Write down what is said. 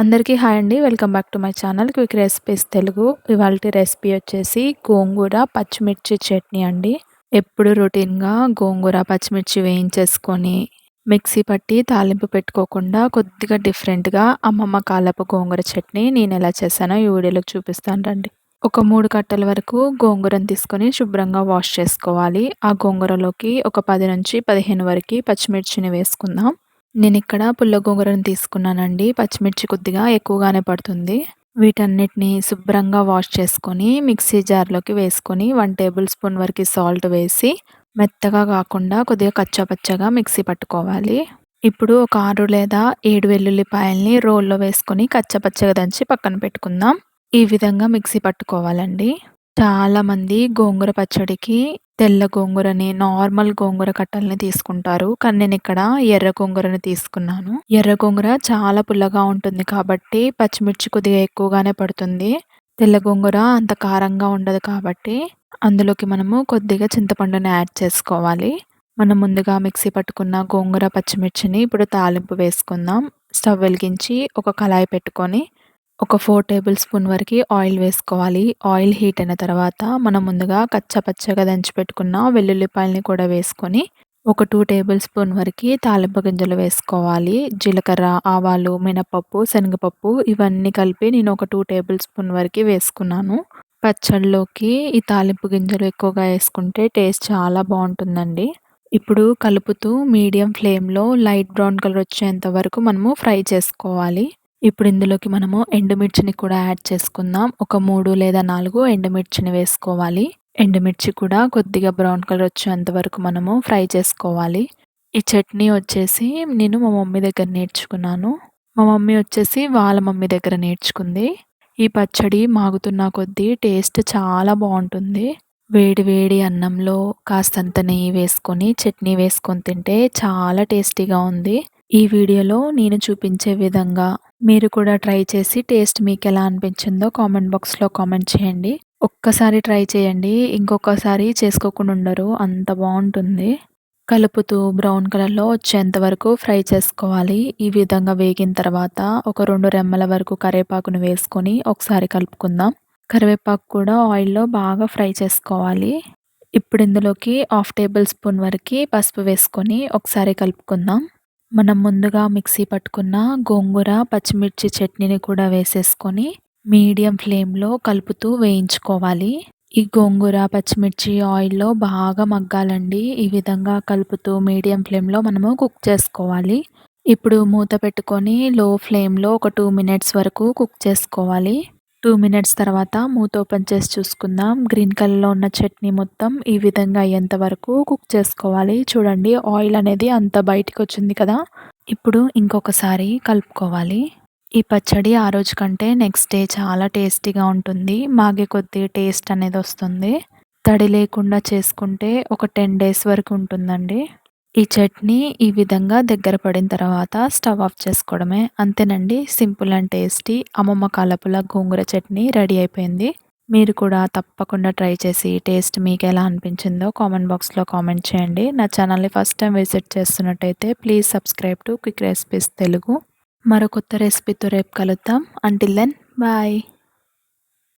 అందరికీ హాయ్ అండి. Welcome back to my channel quick recipes Telugu. ఇవాళ రెసిపీ వచ్చేసి గోంగూర పచ్చిమిర్చి చట్నీ అండి. ఎప్పుడు రొటీన్గా గోంగూర పచ్చిమిర్చి వేయించేసుకొని మిక్సీ పట్టి తాలింపు పెట్టుకోకుండా కొద్దిగా డిఫరెంట్గా అమ్మమ్మ కాలపు గోంగూర చట్నీ నేను ఎలా చేశానో ఈ వీడియోలో చూపిస్తాను రండి. ఒక మూడు కట్టల వరకు గోంగూరను తీసుకొని శుభ్రంగా వాష్ చేసుకోవాలి. ఆ గోంగూరలోకి ఒక పది నుంచి పదిహేను వరకు పచ్చిమిర్చిని వేసుకుందాం. నేను ఇక్కడ పుల్ల గోంగూరను తీసుకున్నానండి. పచ్చిమిర్చి కొద్దిగా ఎక్కువగానే పడుతుంది. వీటన్నిటిని శుభ్రంగా వాష్ చేసుకొని మిక్సీ జార్లోకి వేసుకొని వన్ టేబుల్ స్పూన్ వరకు సాల్ట్ వేసి మెత్తగా కాకుండా కొద్దిగా కచ్చాపచ్చగా మిక్సీ పట్టుకోవాలి. ఇప్పుడు ఒక ఆరు లేదా ఏడు వెల్లుల్లిపాయల్ని రోల్లో వేసుకొని కచ్చపచ్చగా దంచి పక్కన పెట్టుకుందాం. ఈ విధంగా మిక్సీ పట్టుకోవాలండి. చాలామంది గోంగూర పచ్చడికి తెల్ల గోంగూరని నార్మల్ గోంగూర కట్టల్ని తీసుకుంటారు. కానీ నేను ఇక్కడ ఎర్ర గోంగూరని తీసుకున్నాను. ఎర్ర గోంగూర చాలా పుల్లగా ఉంటుంది కాబట్టి పచ్చిమిర్చి కొద్దిగా ఎక్కువగానే పడుతుంది. తెల్ల గోంగూర అంత కారంగా ఉండదు కాబట్టి అందులోకి మనము కొద్దిగా చింతపండుని యాడ్ చేసుకోవాలి. మనం ముందుగా మిక్సీ పట్టుకున్న గోంగూర పచ్చిమిర్చిని ఇప్పుడు తాలింపు వేసుకుందాం. స్టవ్ వెలిగించి ఒక కళాయి పెట్టుకొని ఒక ఫోర్ టేబుల్ స్పూన్ వరకు ఆయిల్ వేసుకోవాలి. ఆయిల్ హీట్ అయిన తర్వాత మనం ముందుగా కచ్చపచ్చగా దంచి పెట్టుకున్న వెల్లుల్లిపాయలని కూడా వేసుకొని ఒక టూ టేబుల్ స్పూన్ వరకు తాలింపు గింజలు వేసుకోవాలి. జీలకర్ర ఆవాలు మినపప్పు శనగపప్పు ఇవన్నీ కలిపి నేను ఒక టూ టేబుల్ స్పూన్ వరకు వేసుకున్నాను. పచ్చళ్ళలోకి ఈ తాలింపు గింజలు ఎక్కువగా వేసుకుంటే టేస్ట్ చాలా బాగుంటుందండి. ఇప్పుడు కలుపుతూ మీడియం ఫ్లేమ్లో లైట్ బ్రౌన్ కలర్ వచ్చేంత వరకు మనము ఫ్రై చేసుకోవాలి. ఇప్పుడు ఇందులోకి మనము ఎండుమిర్చిని కూడా యాడ్ చేసుకుందాం. ఒక మూడు లేదా నాలుగు ఎండుమిర్చిని వేసుకోవాలి. ఎండుమిర్చి కూడా కొద్దిగా బ్రౌన్ కలర్ వచ్చేంత వరకు మనము ఫ్రై చేసుకోవాలి. ఈ చట్నీ వచ్చేసి నేను మా మమ్మీ దగ్గర నేర్చుకున్నాను. మా మమ్మీ వచ్చేసి వాళ్ళ మమ్మీ దగ్గర నేర్చుకుంది. ఈ పచ్చడి మాగుతున్న కొద్దీ టేస్ట్ చాలా బాగుంటుంది. వేడి వేడి అన్నంలో కాస్తంత నెయ్యి వేసుకొని చట్నీ వేసుకొని తింటే చాలా టేస్టీగా ఉంది. ఈ వీడియోలో నేను చూపించే విధంగా మీరు కూడా ట్రై చేసి టేస్ట్ మీకు ఎలా అనిపించిందో కామెంట్ బాక్స్లో కామెంట్ చేయండి. ఒక్కసారి ట్రై చేయండి. ఇంకొకసారి చేసుకోకుండా ఉండరు. అంత బాగుంటుంది. కలుపుతూ బ్రౌన్ కలర్లో వచ్చేంత వరకు ఫ్రై చేసుకోవాలి. ఈ విధంగా వేగిన తర్వాత ఒక రెండు రెమ్మల వరకు కరివేపాకును వేసుకొని ఒకసారి కలుపుకుందాం. కరివేపాకు కూడా ఆయిల్లో బాగా ఫ్రై చేసుకోవాలి. ఇప్పుడు ఇందులోకి హాఫ్ టేబుల్ స్పూన్ వరకు పసుపు వేసుకొని ఒకసారి కలుపుకుందాం. మనం ముందుగా మిక్సీ పట్టుకున్న గోంగూర పచ్చిమిర్చి చట్నీని కూడా వేసేసుకొని మీడియం ఫ్లేమ్లో కలుపుతూ వేయించుకోవాలి. ఈ గోంగూర పచ్చిమిర్చి ఆయిల్లో బాగా మగ్గాలండి. ఈ విధంగా కలుపుతూ మీడియం ఫ్లేమ్లో మనము కుక్ చేసుకోవాలి. ఇప్పుడు మూత పెట్టుకొని లో ఫ్లేమ్లో ఒక టూ మినిట్స్ వరకు కుక్ చేసుకోవాలి. టూ మినిట్స్ తర్వాత మూత ఓపెన్ చేసి చూసుకుందాం. గ్రీన్ కలర్లో ఉన్న చట్నీ మొత్తం ఈ విధంగా అయ్యేంత వరకు కుక్ చేసుకోవాలి. చూడండి ఆయిల్ అనేది అంత బయటికి వచ్చింది కదా. ఇప్పుడు ఇంకొకసారి కలుపుకోవాలి. ఈ పచ్చడి ఆ రోజు కంటే నెక్స్ట్ డే చాలా టేస్టీగా ఉంటుంది. మాగే కొద్ది టేస్ట్ అనేది వస్తుంది. తడి లేకుండా చేసుకుంటే ఒక టెన్ డేస్ వరకు ఉంటుందండి. ఈ చట్నీ ఈ విధంగా దగ్గర పడిన తర్వాత స్టవ్ ఆఫ్ చేసుకోవడమే. అంతేనండి సింపుల్ అండ్ టేస్టీ అమ్మమ్మ కాలపుల గోంగూర చట్నీ రెడీ అయిపోయింది. మీరు కూడా తప్పకుండా ట్రై చేసి టేస్ట్ మీకు ఎలా అనిపించిందో కామెంట్ బాక్స్లో కామెంట్ చేయండి. నా ఛానల్ని first time visit చేస్తున్నట్టయితే please subscribe to quick recipes Telugu. మరో కొత్త రెసిపీతో రేపు కలుద్దాం. Until then bye